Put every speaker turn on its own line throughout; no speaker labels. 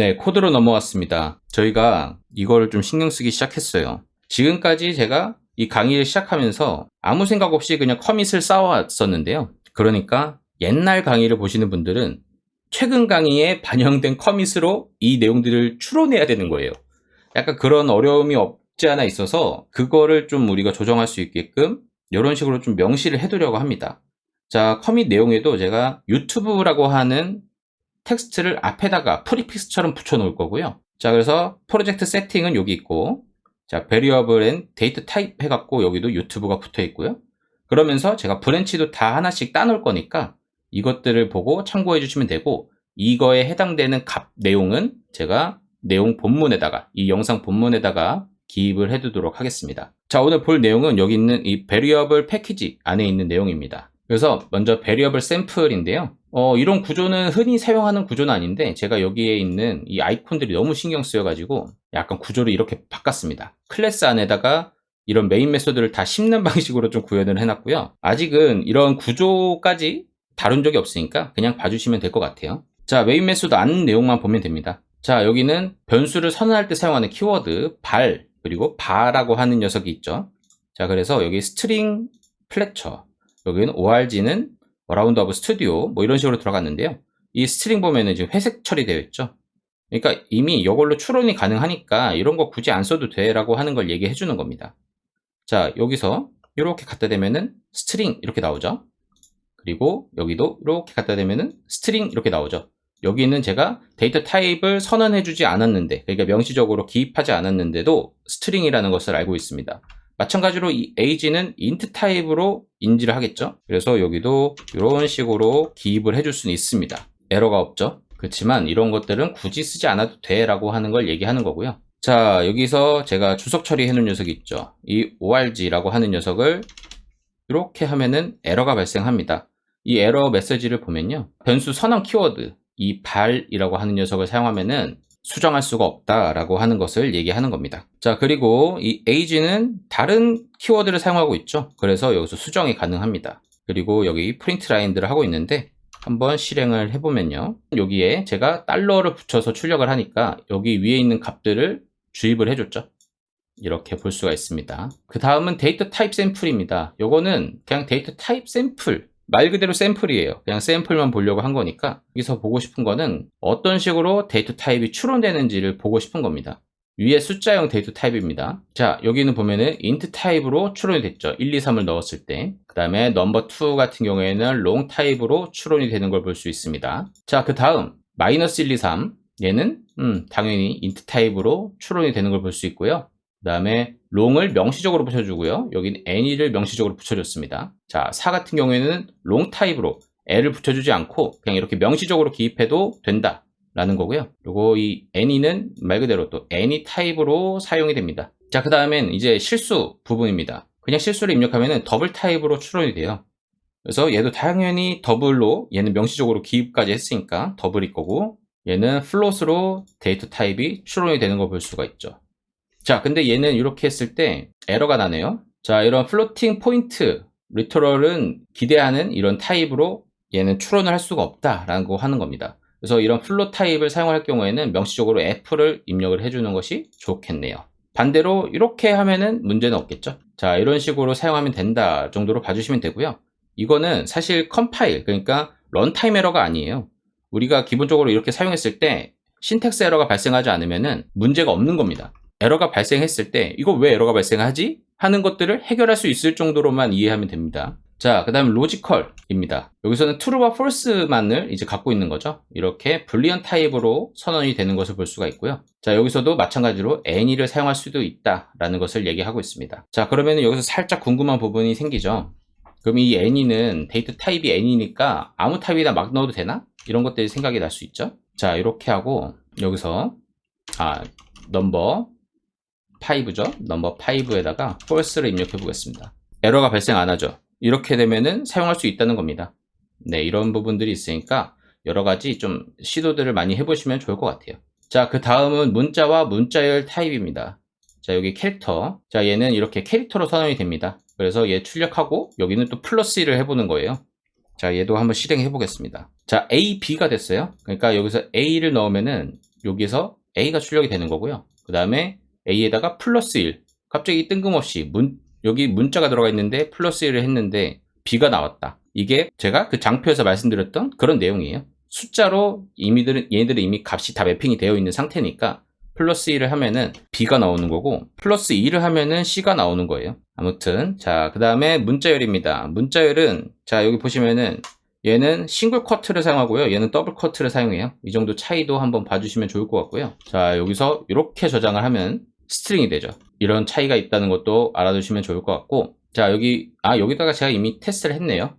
네, 코드로 넘어왔습니다. 저희가 이거를 좀 신경 쓰기 시작했어요. 지금까지 제가 이 강의를 시작하면서 아무 생각 없이 그냥 커밋을 쌓아왔었는데요. 그러니까 옛날 강의를 보시는 분들은 최근 강의에 반영된 커밋으로 이 내용들을 추론해야 되는 거예요. 약간 그런 어려움이 없지 않아 있어서 그거를 좀 우리가 조정할 수 있게끔 이런 식으로 좀 명시를 해두려고 합니다. 자, 커밋 내용에도 제가 유튜브라고 하는 텍스트를 앞에다가 프리픽스처럼 붙여 놓을 거고요. 자, 그래서 프로젝트 세팅은 여기 있고, 자, 베리어블 앤 데이트 타입 해갖고 여기도 유튜브가 붙어 있고요. 그러면서 제가 브랜치도 다 하나씩 따놓을 거니까 이것들을 보고 참고해 주시면 되고, 이거에 해당되는 값 내용은 제가 내용 본문에다가, 이 영상 본문에다가 기입을 해두도록 하겠습니다. 자, 오늘 볼 내용은 여기 있는 이 베리어블 패키지 안에 있는 내용입니다. 그래서 먼저 베리어블 샘플인데요. 어, 이런 구조는 흔히 사용하는 구조는 아닌데 제가 여기에 있는 이 아이콘들이 너무 신경 쓰여가지고 약간 구조를 이렇게 바꿨습니다. 클래스 안에다가 이런 메인 메소드를 다 씹는 방식으로 좀 구현을 해놨고요. 아직은 이런 구조까지 다룬 적이 없으니까 그냥 봐주시면 될 것 같아요. 자, 메인 메소드 안 내용만 보면 됩니다. 자, 여기는 변수를 선언할 때 사용하는 키워드 발 그리고 바라고 하는 녀석이 있죠. 자, 그래서 여기 스트링 플래처 여기는 org는 라운드 오브 스튜디오 뭐 이런 식으로 들어갔는데요. 이 스트링 보면은 지금 회색 처리되어 있죠. 그러니까 이미 이걸로 추론이 가능하니까 이런 거 굳이 안 써도 돼라고 하는 걸 얘기해 주는 겁니다. 자, 여기서 이렇게 갖다 대면은 스트링 이렇게 나오죠. 그리고 여기도 이렇게 갖다 대면은 스트링 이렇게 나오죠. 여기는 제가 데이터 타입을 선언해 주지 않았는데, 그러니까 명시적으로 기입하지 않았는데도 스트링이라는 것을 알고 있습니다. 마찬가지로 이 age는 int 타입으로 인지를 하겠죠. 그래서 여기도 이런 식으로 기입을 해줄 수는 있습니다. 에러가 없죠. 그렇지만 이런 것들은 굳이 쓰지 않아도 돼 라고 하는 걸 얘기하는 거고요. 자, 여기서 제가 주석 처리해 놓은 녀석이 있죠. 이 org라고 하는 녀석을 이렇게 하면은 에러가 발생합니다. 이 에러 메시지를 보면요. 변수 선언 키워드, 이 발이라고 하는 녀석을 사용하면은 수정할 수가 없다라고 하는 것을 얘기하는 겁니다. 자, 그리고 이 age는 다른 키워드를 사용하고 있죠. 그래서 여기서 수정이 가능합니다. 그리고 여기 프린트 라인들을 하고 있는데 한번 실행을 해보면요. 여기에 제가 달러를 붙여서 출력을 하니까 여기 위에 있는 값들을 주입을 해줬죠. 이렇게 볼 수가 있습니다. 그 다음은 데이터 타입 샘플입니다. 요거는 그냥 데이터 타입 샘플 말 그대로 샘플이에요. 그냥 샘플만 보려고 한 거니까 여기서 보고 싶은 거는 어떤 식으로 데이터 타입이 추론되는지를 보고 싶은 겁니다. 위에 숫자형 데이터 타입입니다. 자, 여기는 보면은 int 타입으로 추론이 됐죠. 1, 2, 3을 넣었을 때. 그 다음에 넘버 2 같은 경우에는 long 타입으로 추론이 되는 걸 볼 수 있습니다. 자, 그 다음 마이너스 1, 2, 3 얘는 음, 당연히 int 타입으로 추론이 되는 걸 볼 수 있고요. 그 다음에 롱을 명시적으로 붙여주고요. 여기는 any를 명시적으로 붙여줬습니다. 자, 4 같은 경우에는 롱 타입으로 l을 붙여주지 않고 그냥 이렇게 명시적으로 기입해도 된다. 라는 거고요. 그리고 이 any는 말 그대로 또 any 타입으로 사용이 됩니다. 자, 그 다음엔 이제 실수 부분입니다. 그냥 실수를 입력하면 더블 타입으로 추론이 돼요. 그래서 얘도 당연히 더블로 얘는 명시적으로 기입까지 했으니까 더블일 거고 얘는 플롯으로 데이터 타입이 추론이 되는 걸 볼 수가 있죠. 자, 근데 얘는 이렇게 했을 때 에러가 나네요. 자, 이런 플로팅 포인트 리터럴은 기대하는 이런 타입으로 얘는 추론을 할 수가 없다라고 하는 겁니다. 그래서 이런 플롯 타입을 사용할 경우에는 명시적으로 F를 입력을 해주는 것이 좋겠네요. 반대로 이렇게 하면은 문제는 없겠죠. 자, 이런 식으로 사용하면 된다 정도로 봐주시면 되고요. 이거는 사실 컴파일, 그러니까 런타임 에러가 아니에요. 우리가 기본적으로 이렇게 사용했을 때 신텍스 에러가 발생하지 않으면은 문제가 없는 겁니다. 에러가 발생했을 때 이거 왜 에러가 발생하지? 하는 것들을 해결할 수 있을 정도로만 이해하면 됩니다. 자, 그 다음 로지컬입니다. 여기서는 true와 false만을 이제 갖고 있는 거죠. 이렇게 불리언 타입으로 선언이 되는 것을 볼 수가 있고요. 자, 여기서도 마찬가지로 any를 사용할 수도 있다라는 것을 얘기하고 있습니다. 자, 그러면 여기서 살짝 궁금한 부분이 생기죠. 그럼 이 any는 데이터 타입이 any니까 아무 타입이나 막 넣어도 되나? 이런 것들이 생각이 날 수 있죠. 자, 이렇게 하고 여기서 아, 넘버 5죠. 넘버 5에다가 false를 입력해 보겠습니다. 에러가 발생 안 하죠. 이렇게 되면은 사용할 수 있다는 겁니다. 네, 이런 부분들이 있으니까 여러 가지 좀 시도들을 많이 해보시면 좋을 것 같아요. 자, 그 다음은 문자와 문자열 타입입니다. 자, 여기 캐릭터. 자, 얘는 이렇게 캐릭터로 선언이 됩니다. 그래서 얘 출력하고 여기는 또 플러스 1을 해보는 거예요. 자, 얘도 한번 실행해 보겠습니다. 자, A, B가 됐어요. 그러니까 여기서 A를 넣으면은 여기서 A가 출력이 되는 거고요. 그 다음에 A에다가 플러스 1. 갑자기 뜬금없이 문, 여기 문자가 들어가 있는데 플러스 1을 했는데 B가 나왔다. 이게 제가 그 장표에서 말씀드렸던 그런 내용이에요. 숫자로 이미들은, 얘네들은 이미 값이 다 매핑이 되어 있는 상태니까 플러스 1을 하면은 B가 나오는 거고 플러스 2를 하면은 C가 나오는 거예요. 아무튼 자, 그 다음에 문자열입니다. 문자열은 자, 여기 보시면은 얘는 싱글 커트를 사용하고요. 얘는 더블 커트를 사용해요. 이 정도 차이도 한번 봐주시면 좋을 것 같고요. 자, 여기서 이렇게 저장을 하면 스트링이 되죠. 이런 차이가 있다는 것도 알아두시면 좋을 것 같고 자, 여기 아, 여기다가 제가 이미 테스트를 했네요.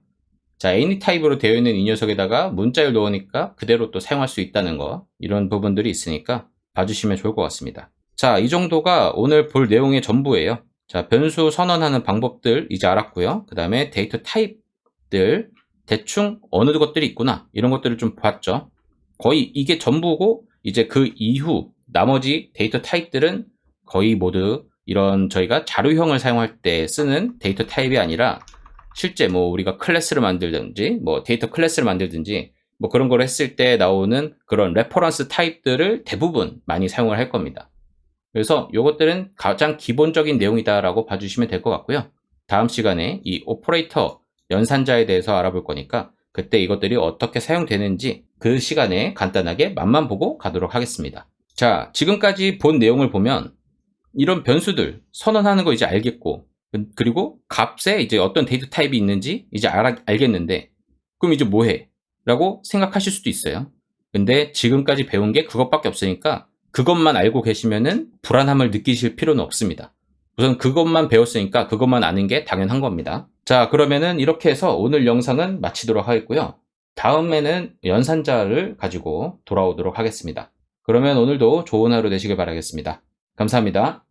자, 애니 타입으로 되어 있는 이 녀석에다가 문자열 넣으니까 그대로 또 사용할 수 있다는 거 이런 부분들이 있으니까 봐주시면 좋을 것 같습니다. 자, 이 정도가 오늘 볼 내용의 전부예요. 자, 변수 선언하는 방법들 이제 알았고요. 그 다음에 데이터 타입들 대충 어느 것들이 있구나 이런 것들을 좀 봤죠. 거의 이게 전부고 이제 그 이후 나머지 데이터 타입들은 거의 모두 이런 저희가 자료형을 사용할 때 쓰는 데이터 타입이 아니라 실제 뭐 우리가 클래스를 만들든지 뭐 데이터 클래스를 만들든지 뭐 그런 걸 했을 때 나오는 그런 레퍼런스 타입들을 대부분 많이 사용을 할 겁니다. 그래서 이것들은 가장 기본적인 내용이다라고 봐주시면 될 것 같고요. 다음 시간에 이 오퍼레이터 연산자에 대해서 알아볼 거니까 그때 이것들이 어떻게 사용되는지 그 시간에 간단하게 맛만 보고 가도록 하겠습니다. 자, 지금까지 본 내용을 보면 이런 변수들 선언하는 거 이제 알겠고 그리고 값에 이제 어떤 데이터 타입이 있는지 이제 알, 알겠는데 그럼 이제 뭐해? 라고 생각하실 수도 있어요. 근데 지금까지 배운 게 그것밖에 없으니까 그것만 알고 계시면은 불안함을 느끼실 필요는 없습니다. 우선 그것만 배웠으니까 그것만 아는 게 당연한 겁니다. 자, 그러면은 이렇게 해서 오늘 영상은 마치도록 하겠고요. 다음에는 연산자를 가지고 돌아오도록 하겠습니다. 그러면 오늘도 좋은 하루 되시길 바라겠습니다. 감사합니다.